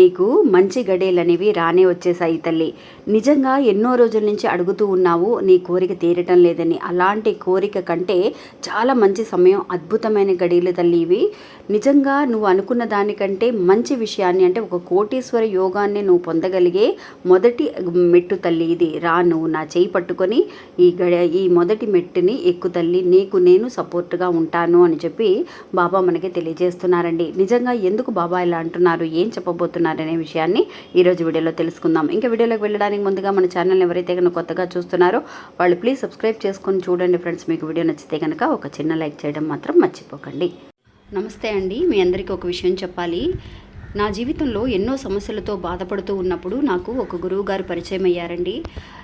నీకు మంచి గడేలనేవి అనేవి రానే వచ్చేసాయి తల్లి. నిజంగా ఎన్నో రోజుల నుంచి అడుగుతూ ఉన్నావు నీ కోరిక తీరటం లేదని. అలాంటి కోరిక కంటే చాలా మంచి సమయం అద్భుతమైన గడియలు తల్లి ఇవి. నిజంగా నువ్వు అనుకున్న దానికంటే మంచి విషయాన్ని అంటే ఒక కోటీశ్వర యోగాన్ని నువ్వు పొందగలిగే మొదటి మెట్టు తల్లి ఇది. రా నువ్వు నా చేయి పట్టుకొని ఈ గడ ఈ మొదటి మెట్టుని ఎక్కు తల్లి. నీకు నేను సపోర్ట్గా ఉంటాను అని చెప్పి బాబా మనకి తెలియజేస్తున్నారండి. నిజంగా ఎందుకు బాబా ఇలా అంటున్నారు? ఏం చెప్పబోతున్నారు? అనే విషయాన్ని ఈరోజు వీడియోలో తెలుసుకుందాం. ఇంకా వీడియోలోకి వెళ్ళడానికి ముందుగా మన ఛానల్ ఎవరైతే కనుక కొత్తగా చూస్తున్నారో వాళ్ళు ప్లీజ్ సబ్స్క్రైబ్ చేసుకొని చూడండి ఫ్రెండ్స్ మీకు వీడియో నచ్చితే కనుక ఒక చిన్న లైక్ చేయడం మాత్రం మర్చిపోకండి. నమస్తే అండి. మీ అందరికీ ఒక విషయం చెప్పాలి. నా జీవితంలో ఎన్నో సమస్యలతో బాధపడుతూ ఉన్నప్పుడు నాకు ఒక గురువు గారు పరిచయం అయ్యారండి.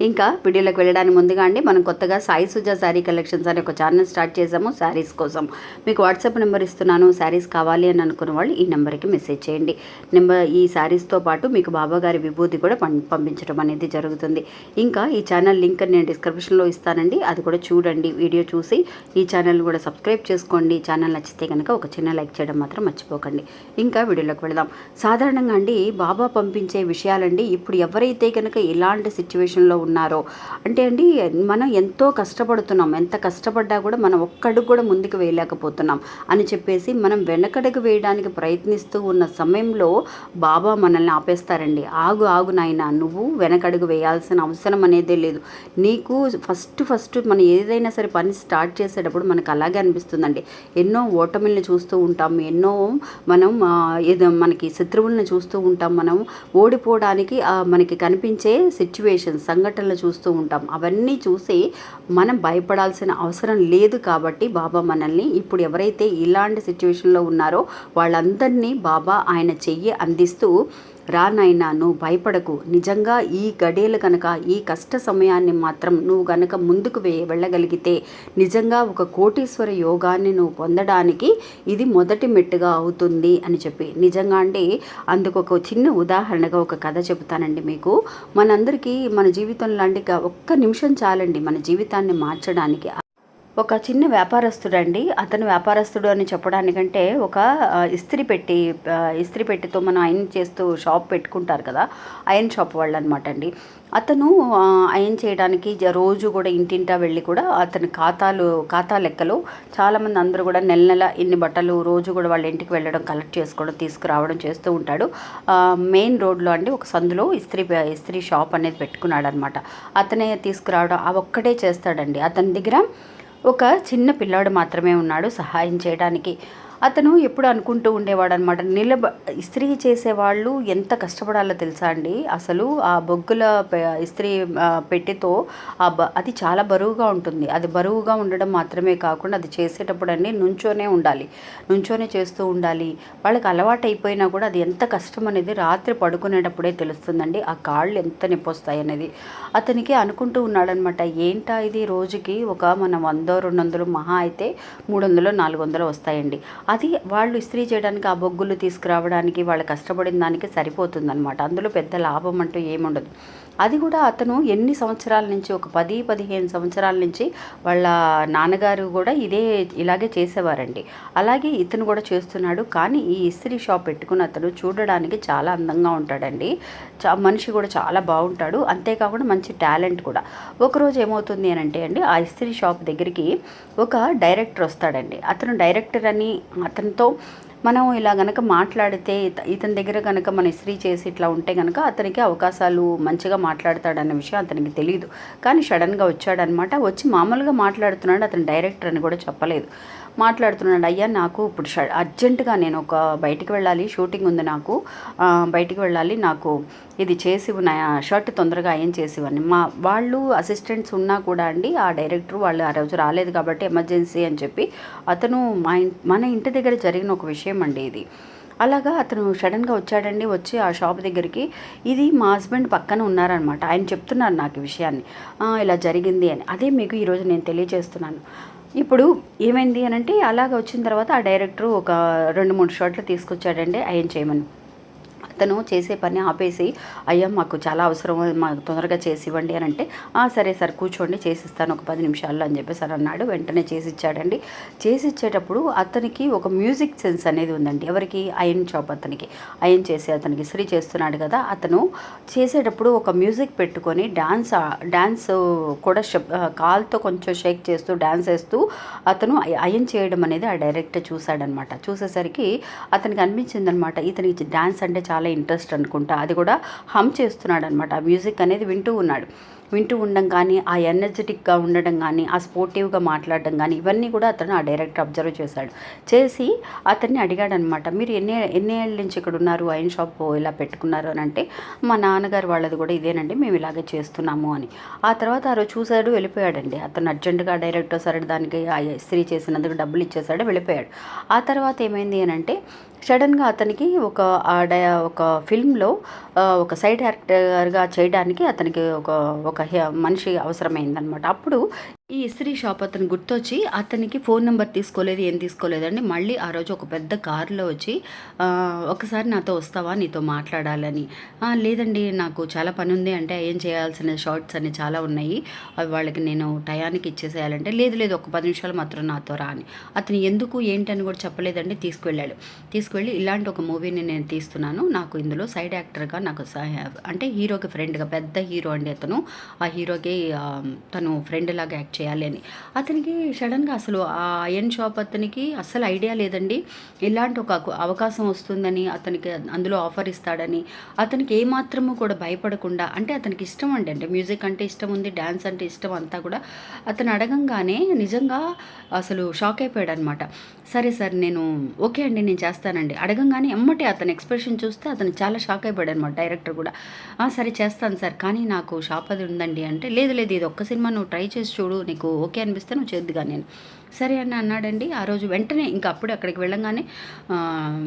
ఇంకా వీడియోలోకి వెళ్ళడానికి ముందుగా అండి మనం కొత్తగా సాయి సుజా శారీ కలెక్షన్స్ అనే ఒక ఛానల్ స్టార్ట్ చేసాము శారీస్ కోసం. మీకు వాట్సాప్ నెంబర్ ఇస్తున్నాను శారీస్ కావాలి అని అనుకున్న వాళ్ళు ఈ నెంబర్కి మెసేజ్ చేయండి. నెంబర్ ఈ శారీస్తో పాటు మీకు బాబా గారి విభూతి కూడా పం పంపించడం అనేది జరుగుతుంది. ఇంకా ఈ ఛానల్ లింక్ నేను డిస్క్రిప్షన్లో ఇస్తానండి అది కూడా చూడండి వీడియో చూసి ఈ ఛానల్ కూడా సబ్స్క్రైబ్ చేసుకోండి. ఛానల్ నచ్చితే కనుక ఒక చిన్న లైక్ చేయడం మాత్రం మర్చిపోకండి. ఇంకా వీడియోలోకి వెళదాం. సాధారణంగా అండి బాబా పంపించే విషయాలండి ఇప్పుడు ఎవరైతే కనుక ఇలాంటి సిచ్యువేషన్లో ఉన్నారో. అంటే అండి మనం ఎంతో కష్టపడుతున్నాం. ఎంత కష్టపడ్డా కూడా మనం ఒక్కడుగు కూడా ముందుకు వేయలేకపోతున్నాం అని చెప్పేసి మనం వెనకడుగు వేయడానికి ప్రయత్నిస్తూ ఉన్న సమయంలో బాబా మనల్ని ఆపేస్తారండి. ఆగు ఆగు నాయన నువ్వు వెనకడుగు వేయాల్సిన అవసరం అనేదే లేదు. నీకు ఫస్ట్ ఫస్ట్ మనం ఏదైనా సరే పని స్టార్ట్ చేసేటప్పుడు మనకు అలాగే అనిపిస్తుందండి. ఎన్నో ఓటమిల్ని చూస్తూ ఉంటాం. ఎన్నో మనం ఏదో మనకి శత్రువులను చూస్తూ ఉంటాం. మనం ఓడిపోవడానికి మనకి కనిపించే సిచ్యువేషన్ సంఘటనలు చూస్తూ ఉంటాం. అవన్నీ చూసి మనం భయపడాల్సిన అవసరం లేదు కాబట్టి బాబా మనల్ని ఇప్పుడు ఎవరైతే ఇలాంటి సిచ్యువేషన్లో ఉన్నారో వాళ్ళందరినీ బాబా ఆయన చెయ్యి అందిస్తూ రా నాయనా నువ్వు భయపడకు. నిజంగా ఈ గడేలు కనుక ఈ కష్ట సమయాన్ని మాత్రం నువ్వు గనక ముందుకు వే వెళ్ళగలిగితే నిజంగా ఒక కోటీశ్వర యోగాన్ని నువ్వు పొందడానికి ఇది మొదటి మెట్టుగా అవుతుంది అని చెప్పి. నిజంగా అంటే అందుకు ఒక చిన్న ఉదాహరణగా ఒక కథ చెబుతానండి మీకు. మనందరికీ మన జీవితం లాంటి ఒక్క నిమిషం చాలండి మన జీవితాన్ని మార్చడానికి. ఒక చిన్న వ్యాపారస్తుడు అండి అతను వ్యాపారస్తుడు అని చెప్పడానికంటే ఒక ఇస్త్రీ పెట్టి ఇస్త్రీ పెట్టితో మనం అయన్ చేస్తూ షాప్ పెట్టుకుంటారు కదా అయన్ షాప్ వాళ్ళు అనమాట అండి అతను అయన్ చేయడానికి జ- రోజు కూడా ఇంటింటా వెళ్ళి కూడా అతని ఖాతాలు ఖాతా లెక్కలు చాలామంది అందరూ కూడా నెల నెల ఇన్ని బట్టలు రోజు కూడా వాళ్ళ ఇంటికి వెళ్ళడం కలెక్ట్ చేసుకోవడం తీసుకురావడం చేస్తూ ఉంటాడు. మెయిన్ రోడ్లో అండి ఒక సందులో ఇస్త్రీ ఇస్త్రీ షాప్ అనేది పెట్టుకున్నాడు అనమాట అతనే తీసుకురావడం ఆ ఒక్కటే చేస్తాడండి. అతని దగ్గర ఒక చిన్న పిల్లాడు మాత్రమే ఉన్నాడు సహాయం చేయడానికి. అతను ఎప్పుడు అనుకుంటూ ఉండేవాడు అనమాట నిలబ ఇస్త్రీ చేసేవాళ్ళు ఎంత కష్టపడాలో తెలుసా అండి? అసలు ఆ బొగ్గుల ఇస్త్రీ పెట్టితో పెట్టెతో ఆ బ అది చాలా బరువుగా ఉంటుంది. అది బరువుగా ఉండడం మాత్రమే కాకుండా అది చేసేటప్పుడు అన్నీ నుంచోనే ఉండాలి. నుంచోనే చేస్తూ ఉండాలి. వాళ్ళకి అలవాటు అయిపోయినా కూడా అది ఎంత కష్టం అనేది రాత్రి పడుకునేటప్పుడే తెలుస్తుందండి. ఆ కాళ్ళు ఎంత నొప్పి వస్తాయి అనేది. అతనికి అనుకుంటూ ఉన్నాడనమాట ఏంటా ఇది? రోజుకి ఒక మన వందో రెండు వందలు మహా అయితే మూడు వందలు నాలుగు వందలు వస్తాయండి. అది వాళ్ళు ఇస్త్రీ చేయడానికి ఆ బొగ్గులు తీసుకురావడానికి వాళ్ళు కష్టపడిన దానికి సరిపోతుందనమాట అందులో పెద్ద లాభం అంటూ ఏముండదు. అది కూడా అతను ఎన్ని సంవత్సరాల నుంచి ఒక పది పదిహేను సంవత్సరాల నుంచి వాళ్ళ నాన్నగారు కూడా ఇదే ఇలాగే చేసేవారండి. అలాగే ఇతను కూడా చేస్తున్నాడు. కానీ ఈ ఇస్త్రీ షాప్ పెట్టుకున్న అతను చూడడానికి చాలా అందంగా ఉంటాడండి. చా మనిషి కూడా చాలా బాగుంటాడు. అంతేకాకుండా మంచి టాలెంట్ కూడా. ఒకరోజు ఏమవుతుంది అని అంటే అండి ఆ ఇస్త్రీ షాప్ దగ్గరికి ఒక డైరెక్టర్ వస్తాడండి. అతను డైరెక్టర్ అని అతనితో మనం ఇలా గనక మాట్లాడితే ఇత- ఇతని దగ్గర కనుక మన ఇస్త్రీ చేసి ఇట్లా ఉంటే కనుక అతనికి అవకాశాలు మంచిగా మాట్లాడతాడన్న విషయం అతనికి తెలియదు కానీ సడన్గా వచ్చాడనమాట వచ్చి మామూలుగా మాట్లాడుతున్నాడు అతను డైరెక్టర్ అని కూడా చెప్పలేదు. మాట్లాడుతున్నాడు. అయ్యా నాకు ఇప్పుడు ష అర్జెంటుగా నేను ఒక బయటికి వెళ్ళాలి. షూటింగ్ ఉంది నాకు. బయటికి వెళ్ళాలి. నాకు ఇది చేసి నా షర్ట్ తొందరగా ఏం చేసివ్వండి మా వాళ్ళు అసిస్టెంట్స్ ఉన్నా కూడా అండి ఆ డైరెక్టర్ వాళ్ళు ఆ రోజు రాలేదు కాబట్టి ఎమర్జెన్సీ అని చెప్పి అతను మా ఇన్- మన ఇంటి దగ్గర జరిగిన ఒక విషయం అండి ఇది. అలాగా అతను సడన్గా వచ్చాడండి. వచ్చి ఆ షాప్ దగ్గరికి ఇది మా హస్బెండ్ పక్కన ఉన్నారనమాట. ఆయన చెప్తున్నారు నాకు ఈ విషయాన్ని. ఇలా జరిగింది అని. అదే మీకు ఈరోజు నేను తెలియజేస్తున్నాను. ఇప్పుడు ఏమైంది అని అంటే అలాగ వచ్చిన తర్వాత ఆ డైరెక్టర్ ఒక రెండు మూడు షాట్లు తీసుకొచ్చాడండి ఆయన చేయమని అతను చేసే పని ఆపేసి అయ్యా మాకు చాలా అవసరం మాకు తొందరగా చేసి ఇవ్వండి అని అంటే సరే సార్ కూర్చోండి చేసిస్తాను ఒక పది నిమిషాల్లో అని చెప్పేసి అని అన్నాడు. వెంటనే చేసి ఇచ్చాడండి చేసి ఇచ్చేటప్పుడు అతనికి ఒక మ్యూజిక్ సెన్స్ అనేది ఉందండి. ఎవరికి? అయన్ షాప్ అతనికి. అయన్ చేసే అతనికి. శ్రీ చేస్తున్నాడు కదా అతను చేసేటప్పుడు ఒక మ్యూజిక్ పెట్టుకొని డ్యాన్స్ డ్యాన్స్ కూడా కాల్తో కొంచెం షేక్ చేస్తూ డ్యాన్స్ వేస్తూ అతను అయన్ చేయడం అనేది ఆ డైరెక్టర్ చూశాడనమాట. చూసేసరికి అతనికి అనిపించిందనమాట ఇతనికి డ్యాన్స్ అంటే చాలా ఇంట్రెస్ట్ అనుకుంటా. అది కూడా హమ్ చేస్తున్నాడు అనమాట ఆ మ్యూజిక్ అనేది వింటూ ఉన్నాడు. వింటూ ఉండడం కానీ ఆ ఎనర్జెటిక్గా ఉండడం కానీ ఆ స్పోర్టివ్గా మాట్లాడడం కానీ ఇవన్నీ కూడా అతను ఆ డైరెక్టర్ అబ్జర్వ్ చేశాడు. చేసి అతన్ని అడిగాడు అనమాట మీరు ఎన్ని ఎన్ని ఏళ్ళ నుంచి ఇక్కడ ఉన్నారు? వైన్ షాప్ ఇలా పెట్టుకున్నారు? అని అంటే మా నాన్నగారు వాళ్ళది కూడా ఇదేనండి మేము ఇలాగే చేస్తున్నాము అని. ఆ తర్వాత ఆ రోజు చూశాడు వెళ్ళిపోయాడండి. అతను అర్జెంటుగా డైరెక్టర్ సరే దానికి ఆ ఇస్త్రీ చేసినందుకు డబ్బులు ఇచ్చేసాడు వెళ్ళిపోయాడు. ఆ తర్వాత ఏమైంది అని అంటే సడన్గా అతనికి ఒక ఆ ఒక ఫిల్మ్లో ఒక సైడ్ యాక్టర్గా చేయడానికి అతనికి ఒక ఒక మనిషి అవసరమైందనమాట. అప్పుడు ఈ ఇస్త్రీ షాప్ అతను గుర్తొచ్చి అతనికి ఫోన్ నెంబర్ తీసుకోలేదు ఏం తీసుకోలేదండి మళ్ళీ ఆ రోజు ఒక పెద్ద కారులో వచ్చి ఒకసారి నాతో వస్తావా? నీతో మాట్లాడాలని. లేదండి నాకు చాలా పని ఉంది. అంటే ఏం చేయాల్సిన షార్ట్స్ అన్ని చాలా ఉన్నాయి. అవి వాళ్ళకి నేను టయానికి ఇచ్చేసేయాలంటే లేదు లేదు ఒక పది నిమిషాలు మాత్రం నాతో రా అని. అతను ఎందుకు ఏంటని కూడా చెప్పలేదండి. తీసుకువెళ్ళాడు. తీసుకువెళ్ళి ఇలాంటి ఒక మూవీని నేను తీస్తున్నాను. నాకు ఇందులో సైడ్ యాక్టర్గా నాకు అంటే హీరోకి ఫ్రెండ్గా పెద్ద హీరో అండి అతను. ఆ హీరోకి తను ఫ్రెండ్ లాగా యాక్ట్ చేయాలి అని. అతనికి సడన్గా అసలు ఆ అయన్ షాప్ అతనికి అసలు ఐడియా లేదండి. ఇలాంటి ఒక అవకాశం వస్తుందని అతనికి అందులో ఆఫర్ ఇస్తాడని అతనికి ఏమాత్రము కూడా భయపడకుండా అంటే అతనికి ఇష్టం అండి అంటే మ్యూజిక్ అంటే ఇష్టం ఉంది డ్యాన్స్ అంటే ఇష్టం అంతా కూడా అతను అడగంగానే నిజంగా అసలు షాక్ అయిపోయాడు అనమాట సరే సార్ నేను ఓకే అండి నేను చేస్తానండి. అడగంగానే ఎమ్మటే అతని ఎక్స్ప్రెషన్ చూస్తే అతను చాలా షాక్ అయిపోయాడు అనమాట డైరెక్టర్ కూడా. సరే చేస్తాను సార్ కానీ నాకు షాప్ అది ఉందండి. అంటే లేదు లేదు ఇది ఒక్క సినిమా నువ్వు ట్రై చేసి చూడు నీకు ఓకే అనిపిస్తే నువ్వు చేద్దుగా నేను. సరే అని అన్నాడండి. ఆ రోజు వెంటనే ఇంకా అప్పుడు అక్కడికి వెళ్ళంగానే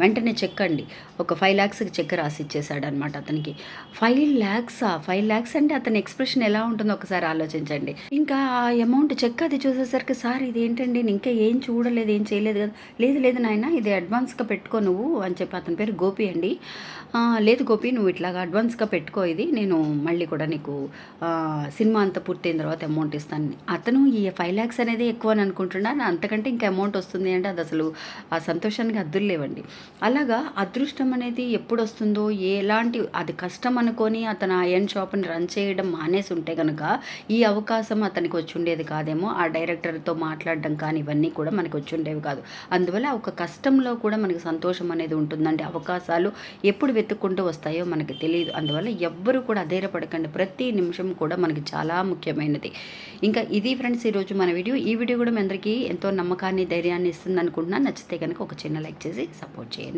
వెంటనే చెక్ అండి. ఒక ఫైవ్ ల్యాక్స్కి చెక్ రాసి ఇచ్చేసాడు అనమాట అతనికి. ఫైవ్ ల్యాక్సా ఫైవ్ ల్యాక్స్ అంటే అతని ఎక్స్ప్రెషన్ ఎలా ఉంటుందో ఒకసారి ఆలోచించండి. ఇంకా ఆ అమౌంట్ చెక్ అది చూసేసరికి సార్ ఇది ఏంటండి నేను ఇంకా ఏం చూడలేదు ఏం చేయలేదు కదా. లేదు లేదు నాయన ఇది అడ్వాన్స్గా పెట్టుకో నువ్వు అని చెప్పి అతని పేరు గోపి అండి. లేదు గోపి నువ్వు ఇట్లాగా అడ్వాన్స్గా పెట్టుకో ఇది. నేను మళ్ళీ కూడా నీకు సినిమా అంతా పూర్తయిన తర్వాత అమౌంట్ ఇస్తాను. అతను ఈ ఫైవ్ ల్యాక్స్ అనేది ఎక్కువ అని అనుకుంటున్నాను. అంతకంటే ఇంకా అమౌంట్ వస్తుంది అంటే అది అసలు ఆ సంతోషానికి అద్దులు లేవండి. అలాగా అదృష్టం అనేది ఎప్పుడు వస్తుందో ఎలాంటి అది కష్టం అనుకొని అతను ఆ ఎన్ షాప్ని రన్ చేయడం మానేసి ఉంటే కనుక ఈ అవకాశం అతనికి వచ్చి ఉండేది కాదేమో. ఆ డైరెక్టర్తో మాట్లాడడం కానీ ఇవన్నీ కూడా మనకి వచ్చి ఉండేవి కాదు. అందువల్ల ఒక కష్టంలో కూడా మనకి సంతోషం అనేది ఉంటుందండి. అవకాశాలు ఎప్పుడు వెతుక్కుంటూ వస్తాయో మనకి తెలియదు. అందువల్ల ఎవ్వరూ కూడా అధైర్యపడకండి. ప్రతి నిమిషం కూడా మనకి చాలా ముఖ్యమైనది. ఇంకా ఇది ఫ్రెండ్స్ ఈరోజు మన వీడియో. ఈ వీడియో కూడా మీ అందరికీ ఎంతో నమ్మకాన్ని ధైర్యాన్ని ఇస్తుంది అనుకుంటున్నాను నచ్చితే కనుక ఒక చిన్న లైక్ చేసి సపోర్ట్ చేయండి.